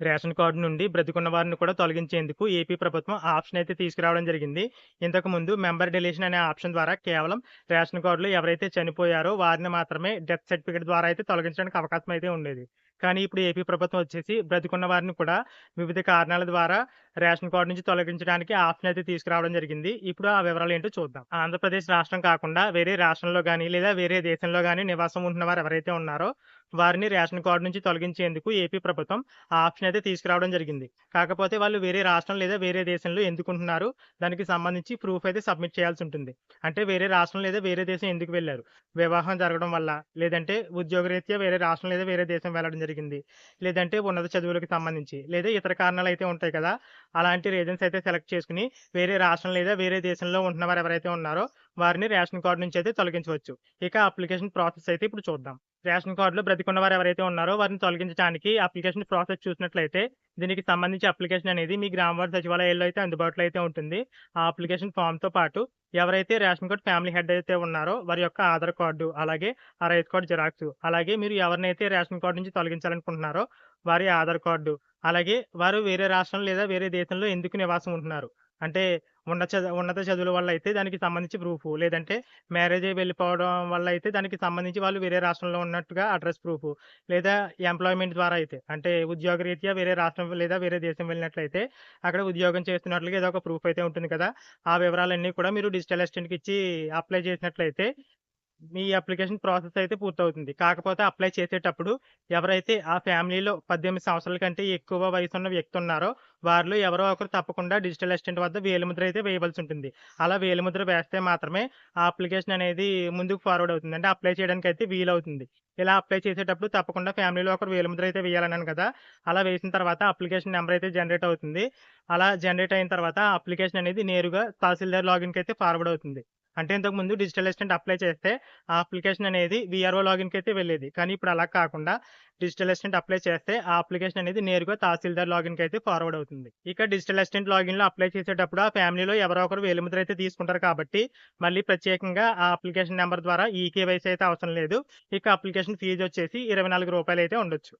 Ration card నుండి బ్రతికున్న వారిని కూడా తొలగించేందుకు ఏపీ ప్రభుత్వం ఆప్షన్ అయితే తీసుకురావడం జరిగింది. ఇంతకుముందు మెంబర్ డిలీషన్ అనే ఆప్షన్ ద్వారా కేవలం రేషన్ కార్డులో ఎవరైతే చనిపోయారో వారిని మాత్రమే డెత్ సర్టిఫికేట్ ద్వారా అయితే తొలగించడానికి అవకాశం అయితే ఉండేది. కానీ ఇప్పుడు ఏపీ ప్రభుత్వం వచ్చేసి బ్రతికున్న వారిని కూడా వివిధ కారణాల ద్వారా రేషన్ కార్డు నుంచి తొలగించడానికి ఆప్షన్ అయితే తీసుకురావడం జరిగింది. ఇప్పుడు ఆ వివరాలు ఏంటో చూద్దాం. ఆంధ్రప్రదేశ్ రాష్ట్రం కాకుండా వేరే రాష్ట్రంలో కానీ లేదా వేరే దేశంలో కానీ నివాసం ఉంటున్న వారు ఎవరైతే ఉన్నారో వారిని రేషన్ కార్డు నుంచి తొలగించేందుకు ఏపీ ప్రభుత్వం ఆ ఆప్షన్ అయితే తీసుకురావడం జరిగింది. కాకపోతే వాళ్ళు వేరే రాష్ట్రం లేదా వేరే దేశంలో ఎందుకుంటున్నారు దానికి సంబంధించి ప్రూఫ్ అయితే సబ్మిట్ చేయాల్సి ఉంటుంది. అంటే వేరే రాష్ట్రం లేదా వేరే దేశం ఎందుకు వెళ్ళారు వివాహం జరగడం వల్ల, లేదంటే ఉద్యోగరీత్యా వేరే రాష్ట్రం లేదా వేరే దేశం వెళ్ళడం జరిగింది. లేదంటే ఉన్నత చదువులకు సంబంధించి లేదా ఇతర కారణాలు అయితే ఉంటాయి కదా! అలాంటి రీజన్స్ అయితే సెలెక్ట్ చేసుకుని వేరే రాష్ట్రం లేదా వేరే దేశంలో ఉంటున్నవారు ఎవరైతే ఉన్నారో వారిని రేషన్ కార్డు నుంచి అయితే తొలగించవచ్చు. ఇక అప్లికేషన్ ప్రాసెస్ అయితే ఇప్పుడు చూద్దాం. రేషన్ కార్డులో బ్రతికున్న వారు ఎవరైతే ఉన్నారో వారిని తొలగించడానికి అప్లికేషన్ ప్రాసెస్ చూసినట్లయితే దీనికి సంబంధించి అప్లికేషన్ అనేది మీ గ్రామ సచివాలయాల్లో అయితే అందుబాటులో అయితే ఉంటుంది. ఆ అప్లికేషన్ ఫామ్‌తో పాటు ఎవరైతే రేషన్ కార్డ్ ఫ్యామిలీ హెడ్ అయితే ఉన్నారో వారి యొక్క ఆధార్ కార్డు, అలాగే ఆ రైతు కార్డు జిరాక్స్, అలాగే మీరు ఎవరినైతే రేషన్ కార్డు నుంచి తొలగించాలనుకుంటున్నారో వారి ఆధార్ కార్డు, అలాగే వారు వేరే రాష్ట్రం లేదా వేరే దేశంలో ఎందుకు నివాసం ఉంటున్నారు? అంటే ఉన్నత చదువు ఉన్నత చదువుల వల్ల అయితే దానికి సంబంధించి ప్రూఫ్ లేదంటే మ్యారేజ్ అయ్యి వెళ్ళిపోవడం వల్ల అయితే దానికి సంబంధించి వాళ్ళు వేరే రాష్ట్రంలో ఉన్నట్టుగా అడ్రస్ ప్రూఫ్ లేదా ఎంప్లాయ్‌మెంట్ ద్వారా అయితే అంటే ఉద్యోగ రీత్యా వేరే రాష్ట్రం లేదా వేరే దేశం వెళ్ళినట్లయితే అక్కడ ఉద్యోగం చేస్తున్నట్లుగా ఏదో ఒక ప్రూఫ్ అయితే ఉంటుంది కదా! ఆ వివరాలన్నీ కూడా మీరు డిజిటల్ అసిస్టెంట్‌కి ఇచ్చి అప్లై చేసినట్లయితే మీ అప్లికేషన్ ప్రాసెస్ అయితే పూర్తవుతుంది. కాకపోతే అప్లై చేసేటప్పుడు ఎవరైతే ఆ ఫ్యామిలీలో 18 సంవత్సరాల కంటే ఎక్కువ వయసున్న వ్యక్తి ఉన్నారో వారిలో ఎవరో ఒకరు తప్పకుండా డిజిటల్ అసిస్టెంట్ వద్ద వేలిముద్ర అయితే వేయవలసి ఉంటుంది. అలా వేలిముద్ర వేస్తే మాత్రమే ఆ అప్లికేషన్ అనేది ముందుకు ఫార్వర్డ్ అవుతుంది. అంటే అప్లై చేయడానికి అయితే వీలవుతుంది. ఇలా అప్లై చేసేటప్పుడు తప్పకుండా ఫ్యామిలీలో ఒకరు వేలిముద్ర అయితే వేయాలన్నాను కదా! అలా వేసిన తర్వాత అప్లికేషన్ నెంబర్ అయితే జనరేట్ అవుతుంది. అలా జనరేట్ అయిన తర్వాత ఆ అప్లికేషన్ అనేది నేరుగా తహసీల్దార్ లాగిన్‌కి అయితే ఫార్వర్డ్ అవుతుంది. అంటే ఇంతకుముందు డిజిటల్ అసిస్టెంట్ అప్లై చేస్తే ఆ అప్లికేషన్ అనేది విఆర్ఓ లాగిన్‌కి అయితే వెళ్ళేది. కానీ ఇప్పుడు అలా కాకుండా డిజిటల్ అసిస్టెంట్ అప్లై చేస్తే ఆ అప్లికేషన్ అనేది నేరుగా తహసీల్దార్ లాగిన్‌కి అయితే ఫార్వర్డ్ అవుతుంది. ఇక డిజిటల్ అసిస్టెంట్ లాగిన్‌లో అప్లై చేసేటప్పుడు ఆ ఫ్యామిలీలో ఎవరో ఒకరు వేలిముద్ర అయితే తీసుకుంటారు కాబట్టి మళ్ళీ ప్రత్యేకంగా ఆ అప్లికేషన్ నెంబర్ ద్వారా ఈకేవైసీ అయితే అవసరం లేదు. ఇక అప్లికేషన్ ఫీజు వచ్చేసి ఇరవై నాలుగు రూపాయలు అయితే ఉండొచ్చు.